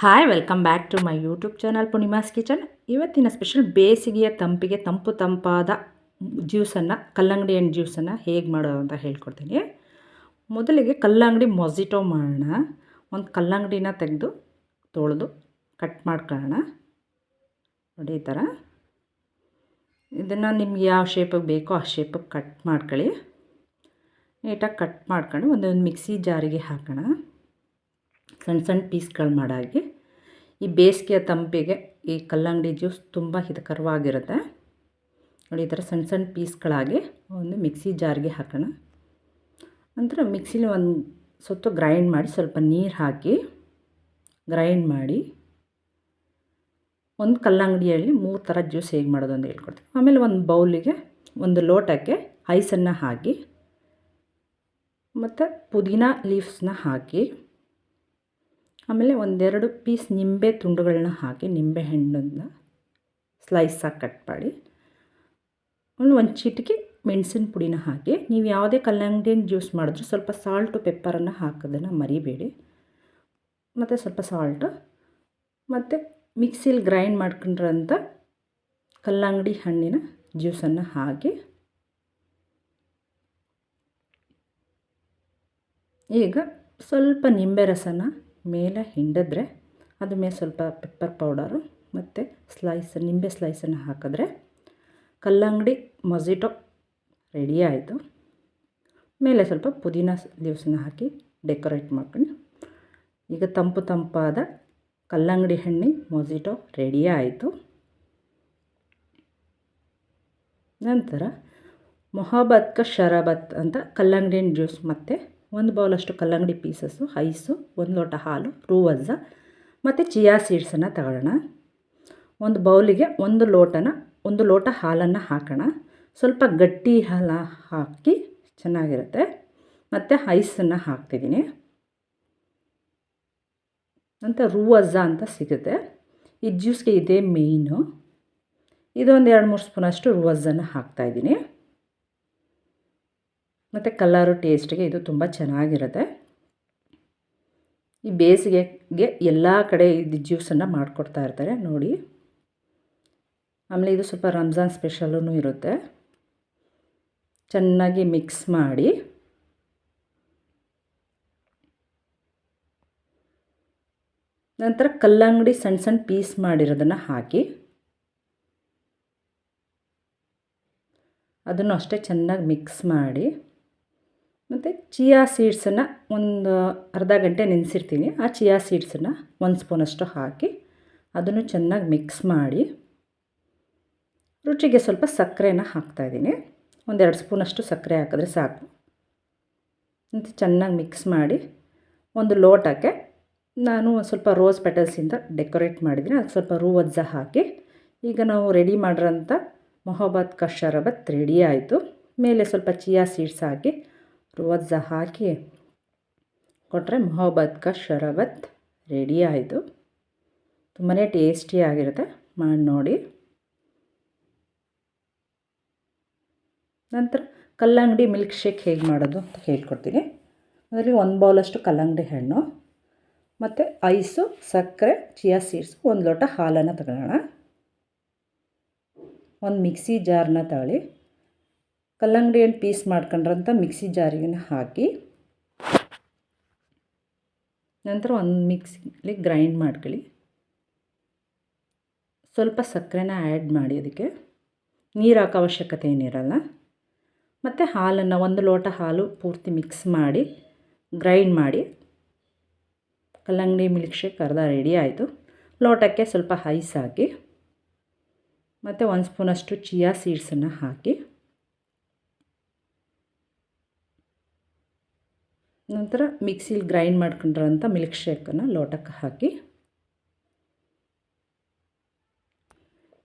Hi welcome back to my YouTube channel Poornima's kitchen ಇವತ್ತಿನ special ಬೇಸಿಗೆಯ ತಂಪಿಗೆ ತಂಪು ತಂಪಾದ ಜ್ಯೂಸನ್ನು ಕಲ್ಲಂಗಡಿ ಹಣ್ಣು ಜ್ಯೂಸನ್ನು ಹೇಗೆ ಮಾಡೋದು ಅಂತ ಹೇಳ್ಕೊಡ್ತೀನಿ. ಮೊದಲಿಗೆ ಕಲ್ಲಂಗಡಿ ಮೊಸಿಟೊ ಮಾಡೋಣ. ಒಂದು ಕಲ್ಲಂಗಡಿನ ತೆಗೆದು ತೊಳೆದು ಕಟ್ ಮಾಡ್ಕೊಳ್ಳೋಣ. ನೋಡಿ ಈ ಥರ ಇದನ್ನು ನಿಮ್ಗೆ ಯಾವ ಶೇಪಿಗೆ ಬೇಕೋ ಆ ಶೇಪಿಗೆ ಕಟ್ ಮಾಡ್ಕೊಳ್ಳಿ. ನೀಟಾಗಿ ಕಟ್ ಮಾಡ್ಕೊಂಡು ಒಂದೊಂದು ಮಿಕ್ಸಿ ಜಾರಿಗೆ ಹಾಕೋಣ. ಸಣ್ಣ ಸಣ್ಣ ಪೀಸ್ಗಳು ಮಾಡಾಗಿ. ಈ ಬೇಸಿಗೆಯ ತಂಪಿಗೆ ಈ ಕಲ್ಲಂಗಡಿ ಜ್ಯೂಸ್ ತುಂಬ ಹಿತಕರವಾಗಿರುತ್ತೆ. ನೋಡಿ, ಈ ಥರ ಸಣ್ಣ ಸಣ್ಣ ಪೀಸ್ಗಳಾಗಿ ಒಂದು ಮಿಕ್ಸಿ ಜಾರ್ಗೆ ಹಾಕೋಣ. ನಂತರ ಮಿಕ್ಸಿಲಿ ಒಂದು ಸೊತ್ತು ಗ್ರೈಂಡ್ ಮಾಡಿ ಸ್ವಲ್ಪ ನೀರು ಹಾಕಿ ಗ್ರೈಂಡ್ ಮಾಡಿ ಒಂದು ಕಲ್ಲಂಗಡಿಯಲ್ಲಿ ಮೂರು ಥರ ಜ್ಯೂಸ್ ಹೇಗೆ ಮಾಡೋದು ಅಂತ ಹೇಳ್ಕೊಡ್ತೀನಿ. ಆಮೇಲೆ ಒಂದು ಬೌಲಿಗೆ ಒಂದು ಲೋಟಕ್ಕೆ ಐಸನ್ನು ಹಾಕಿ ಮತ್ತು ಪುದೀನ ಲೀವ್ಸ್ನ ಹಾಕಿ ಆಮೇಲೆ ಒಂದೆರಡು ಪೀಸ್ ನಿಂಬೆ ತುಂಡುಗಳನ್ನ ಹಾಕಿ, ನಿಂಬೆ ಹಣ್ಣನ್ನು ಸ್ಲೈಸಾಗಿ ಕಟ್ ಮಾಡಿ. ಆಮೇಲೆ ಒಂದು ಚಿಟಿಕೆ ಮೆಣಸಿನ ಪುಡಿನ ಹಾಕಿ, ನೀವು ಯಾವುದೇ ಕಲ್ಲಂಗಡಿ ಜ್ಯೂಸ್ ಮಾಡಿದ್ರು ಸ್ವಲ್ಪ ಸಾಲ್ಟು ಪೆಪ್ಪರನ್ನು ಹಾಕೋದನ್ನು ಮರಿಬೇಡಿ. ಮತ್ತು ಸ್ವಲ್ಪ ಸಾಲ್ಟು ಮತ್ತು ಮಿಕ್ಸಿಲಿ ಗ್ರೈಂಡ್ ಮಾಡ್ಕೊಂಡ್ರಂಥ ಕಲ್ಲಂಗಡಿ ಹಣ್ಣಿನ ಜ್ಯೂಸನ್ನು ಹಾಕಿ. ಈಗ ಸ್ವಲ್ಪ ನಿಂಬೆ ರಸನ ಮೇಲೆ ಹಿಂಡಿದ್ರೆ ಅದ್ರ ಮೇಲೆ ಸ್ವಲ್ಪ ಪೆಪ್ಪರ್ ಪೌಡರು ಮತ್ತು ಸ್ಲೈಸ್ ನಿಂಬೆ ಸ್ಲೈಸನ್ನು ಹಾಕಿದ್ರೆ ಕಲ್ಲಂಗಡಿ ಮೊಸಿಟೊ ರೆಡಿ ಆಯಿತು. ಮೇಲೆ ಸ್ವಲ್ಪ ಪುದೀನ ಲೀವ್ಸನ್ನ ಹಾಕಿ ಡೆಕೋರೇಟ್ ಮಾಡ್ಕೊಂಡು ಈಗ ತಂಪು ತಂಪಾದ ಕಲ್ಲಂಗಡಿ ಹಣ್ಣಿ ಮೊಸಿಟೊ ರೆಡಿ ಆಯಿತು. ನಂತರ ಮೊಹಬತ್ ಕ ಶರಬತ್ ಅಂತ ಕಲ್ಲಂಗಡಿ ಹಣ್ಣು ಜ್ಯೂಸ್ ಮತ್ತು ಒಂದು ಬೌಲಷ್ಟು ಕಲ್ಲಂಗಡಿ ಪೀಸಸ್ಸು ಐಸು, ಒಂದು ಲೋಟ ಹಾಲು ರೂವಜ್ಜ ಮತ್ತು ಚಿಯಾ ಸೀಡ್ಸನ್ನು ತಗೊಳ್ಳೋಣ ಒಂದು ಬೌಲಿಗೆ ಒಂದು ಲೋಟನ, ಒಂದು ಲೋಟ ಹಾಲನ್ನು ಹಾಕೋಣ. ಸ್ವಲ್ಪ ಗಟ್ಟಿ ಹಾಲು ಹಾಕಿ ಚೆನ್ನಾಗಿರುತ್ತೆ. ಮತ್ತು ಐಸನ್ನು ಹಾಕ್ತಿದ್ದೀನಿ ಅಂತ ರೂವಜ್ಜ ಅಂತ ಸಿಗುತ್ತೆ. ಈ ಜ್ಯೂಸ್ಗೆ ಇದೇ ಮೇಯ್ನು ಇದೊಂದು ಎರಡು ಮೂರು ಸ್ಪೂನಷ್ಟು ರೂವಜ್ಜನ್ನು ಹಾಕ್ತಾಯಿದ್ದೀನಿ ಮತ್ತು ಕಲ್ಲರು ಟೇಸ್ಟಿಗೆ ಇದು ತುಂಬ ಚೆನ್ನಾಗಿರುತ್ತೆ. ಈ ಬೇಸಿಗೆಗೆ ಎಲ್ಲ ಕಡೆ ಇದು ಜ್ಯೂಸನ್ನು ಮಾಡಿಕೊಡ್ತಾ ಇರ್ತಾರೆ, ನೋಡಿ. ಆಮೇಲೆ ಇದು ಸ್ವಲ್ಪ ರಂಜಾನ್ ಸ್ಪೆಷಲ್ಲೂ ಇರುತ್ತೆ. ಚೆನ್ನಾಗಿ ಮಿಕ್ಸ್ ಮಾಡಿ. ನಂತರ ಕಲ್ಲಂಗಡಿ ಸಣ್ಣ ಸಣ್ಣ ಪೀಸ್ ಮಾಡಿರೋದನ್ನು ಹಾಕಿ. ಅದನ್ನು ಅಷ್ಟೇ ಚೆನ್ನಾಗಿ ಮಿಕ್ಸ್ ಮಾಡಿ. ಮತ್ತು ಚಿಯಾ ಸೀಡ್ಸನ್ನು ಒಂದು ಅರ್ಧ ಗಂಟೆ ನೆನೆಸಿರ್ತೀನಿ. ಆ ಚಿಯಾ ಸೀಡ್ಸನ್ನು ಒಂದು ಸ್ಪೂನಷ್ಟು ಹಾಕಿ ಅದನ್ನು ಚೆನ್ನಾಗಿ ಮಿಕ್ಸ್ ಮಾಡಿ ರುಚಿಗೆ ಸ್ವಲ್ಪ ಸಕ್ಕರೆನ ಹಾಕ್ತಾಯಿದ್ದೀನಿ ಒಂದೆರಡು ಸ್ಪೂನಷ್ಟು ಸಕ್ಕರೆ ಹಾಕಿದ್ರೆ ಸಾಕು. ಮತ್ತು ಚೆನ್ನಾಗಿ ಮಿಕ್ಸ್ ಮಾಡಿ ಒಂದು ಲೋಟಕ್ಕೆ ನಾನು ಸ್ವಲ್ಪ ರೋಸ್ ಪೆಟಲ್ಸಿಂದ ಡೆಕೋರೇಟ್ ಮಾಡಿದ್ದೀನಿ. ಅದಕ್ಕೆ ಸ್ವಲ್ಪ ರೂವಜ್ಜ ಹಾಕಿ ಈಗ ನಾವು ರೆಡಿ ಮಾಡಿರೋಂಥ ಮೊಹಬಾತ್ ಕ ಶರಬತ್ ರೆಡಿ ಆಯಿತು. ಮೇಲೆ ಸ್ವಲ್ಪ ಚಿಯಾ ಸೀಡ್ಸ್ ಹಾಕಿ ರುವಜ್ಜ ಹಾಕಿ ಕೊಟ್ಟರೆ ಮೊಹಬ್ಬತ್ ಕ ಶರಬತ್ ರೆಡಿ ಆಯಿತು ತುಂಬಾ ಟೇಸ್ಟಿಯಾಗಿರುತ್ತೆ ಮಾಡಿ ನೋಡಿ. ನಂತರ ಕಲ್ಲಂಗಡಿ ಮಿಲ್ಕ್ ಶೇಕ್ ಹೇಗೆ ಮಾಡೋದು ಅಂತ ಹೇಳ್ಕೊಡ್ತೀನಿ. ಅದರಲ್ಲಿ ಒಂದು ಬೌಲಷ್ಟು ಕಲ್ಲಂಗಡಿ ಹಣ್ಣು, ಮತ್ತು ಐಸು, ಸಕ್ಕರೆ ಚಿಯಾ ಸೀಡ್ಸ್ ಒಂದು ಲೋಟ ಹಾಲನ್ನು ತಗೊಳ್ಳೋಣ ಒಂದು ಮಿಕ್ಸಿ ಜಾರನ್ನ ತಗೊಳ್ಳಿ ಕಲ್ಲಂಗಡಿ ಹಣ್ಣು ಪೀಸ್ ಮಾಡ್ಕೊಂಡ್ರಂಥ ಮಿಕ್ಸಿ ಜಾರಿಗೆ ಹಾಕಿ, ನಂತರ ಒಂದು ಮಿಕ್ಸಿಲಿ ಗ್ರೈಂಡ್ ಮಾಡ್ಕೊಳ್ಳಿ. ಸ್ವಲ್ಪ ಸಕ್ಕರೆನ ಆ್ಯಡ್ ಮಾಡಿ ಅದಕ್ಕೆ. ನೀರು ಹಾಕೋ ಅವಶ್ಯಕತೆ ಏನಿರಲ್ಲ. ಮತ್ತು ಹಾಲನ್ನು ಒಂದು ಲೋಟ ಹಾಲು ಪೂರ್ತಿ ಮಿಕ್ಸ್ ಮಾಡಿ, ಗ್ರೈಂಡ್ ಮಾಡಿ. ಕಲ್ಲಂಗಡಿ ಮಿಲ್ಕ್ ಶೇಕ್ ಅರ್ಧ ರೆಡಿ ಆಯಿತು. ಲೋಟಕ್ಕೆ ಸ್ವಲ್ಪ ಐಸ್ ಹಾಕಿ, ಮತ್ತು ಒಂದು ಸ್ಪೂನಷ್ಟು ಚಿಯಾ ಸೀಡ್ಸನ್ನು ಹಾಕಿ. ನಂತರ ಮಿಕ್ಸಿಲಿ ಗ್ರೈಂಡ್ ಮಾಡ್ಕೊಂಡಿರೋಂಥ ಮಿಲ್ಕ್ ಶೇಕನ್ನು ಲೋಟಕ್ಕೆ ಹಾಕಿ.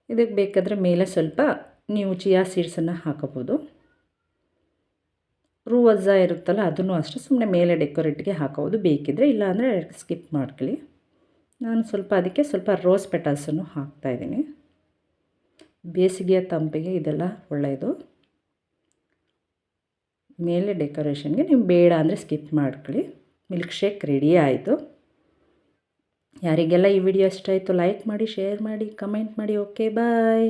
ಇದಕ್ಕೆ ಬೇಕಾದರೆ ಮೇಲೆ ಸ್ವಲ್ಪ ನೀವು ಚಿಯಾ ಸೀಡ್ಸನ್ನು ಹಾಕೋಬೋದು. ರೂವಜ್ಜ ಇರುತ್ತಲ್ಲ ಅದನ್ನು ಅಷ್ಟೇ ಸುಮ್ಮನೆ ಮೇಲೆ ಡೆಕೋರೇಟ್ಗೆ ಹಾಕೋದು ಬೇಕಿದ್ದರೆ ಇಲ್ಲಾಂದರೆ ಸ್ಕಿಪ್ ಮಾಡ್ಕೊಳ್ಳಿ. ನಾನು ಸ್ವಲ್ಪ ಅದಕ್ಕೆ ಸ್ವಲ್ಪ ರೋಸ್ ಪೆಟಲ್ಸನ್ನು ಹಾಕ್ತಾಯಿದ್ದೀನಿ ಬೇಸಿಗೆಯ ತಂಪಿಗೆ ಇದೆಲ್ಲ ಒಳ್ಳೆಯದು. ಮೇಲೆ ಡೆಕೋರೇಷನ್ಗೆ ನೀವು ಬೇಡ ಅಂದರೆ ಸ್ಕಿಪ್ ಮಾಡ್ಕೊಳ್ಳಿ. ಮಿಲ್ಕ್ ಶೇಕ್ ರೆಡಿ ಆಯಿತು. ಯಾರಿಗೆಲ್ಲ ಈ ವಿಡಿಯೋ ಇಷ್ಟ ಆಯಿತು ಲೈಕ್ ಮಾಡಿ ಶೇರ್ ಮಾಡಿ ಕಮೆಂಟ್ ಮಾಡಿ ಓಕೆ ಬಾಯ್